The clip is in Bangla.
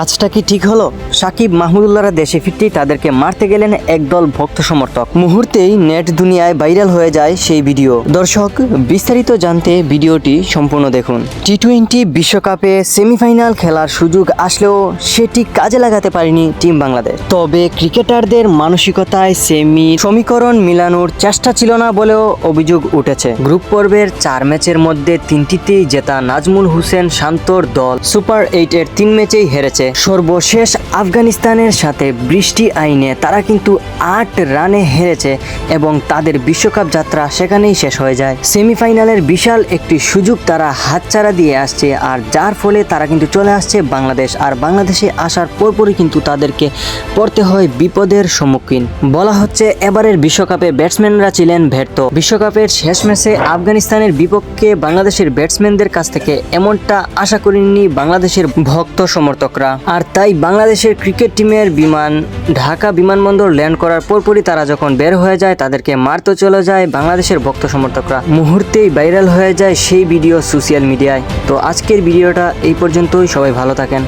কাজটা কি ঠিক হলো? সাকিব মাহমুদুল্লাহরা দেশে ফিরতেই তাদেরকে মারতে গেলেন একদল ভক্ত সমর্থক। মুহূর্তেই নেট দুনিয়ায় ভাইরাল হয়ে যায় সেই ভিডিও। দর্শক, বিস্তারিত জানতে ভিডিওটি সম্পূর্ণ দেখুন। টি টোয়েন্টি বিশ্বকাপে সেমিফাইনাল খেলার সুযোগ আসলেও সেটি কাজে লাগাতে পারেনি টিম বাংলাদেশ। তবে ক্রিকেটারদের মানসিকতায় সেমি সমীকরণ মিলানোর চেষ্টা ছিল না বলেও অভিযোগ উঠেছে। গ্রুপ পর্বের চার ম্যাচের মধ্যে তিনটিতেই জেতা নাজমুল হোসেন শান্তর দল। সুপার এইটের তিন ম্যাচেই হেরেছে। সর্বশেষ আফগানিস্তানের সাথে বৃষ্টি আইনে তারা কিন্তু আট রানে হেরেছে এবং তাদের বিশ্বকাপ যাত্রা সেখানেই শেষ হয়ে যায়। সেমিফাইনালের বিশাল একটি সুযোগ তারা হাতছাড়া দিয়ে আসছে আর যার ফলে তারা কিন্তু চলে আসছে বাংলাদেশ আর বাংলাদেশে আসার পরপরই কিন্তু তাদেরকে পড়তে হয় বিপদের সম্মুখীন। বলা হচ্ছে এবারের বিশ্বকাপে ব্যাটসম্যানরা ছিলেন ব্যর্থ। বিশ্বকাপের শেষ ম্যাচে আফগানিস্তানের বিপক্ষে বাংলাদেশের ব্যাটসম্যানদের কাছ থেকে এমনটা আশা করেননি বাংলাদেশের ভক্ত সমর্থকরা। আর তাই বাংলাদেশের ক্রিকেট টিমের বিমান ঢাকা বিমানবন্দর ল্যান্ড করার পরপরই তারা যখন বের হয়ে যায়, তাদেরকে মারতে চলে যায় বাংলাদেশের ভক্ত সমর্থকরা। মুহূর্তেই ভাইরাল হয়ে যায় সেই ভিডিও সোশ্যাল মিডিয়ায়। তো আজকের ভিডিওটা এই পর্যন্তই। সবাই ভালো থাকেন।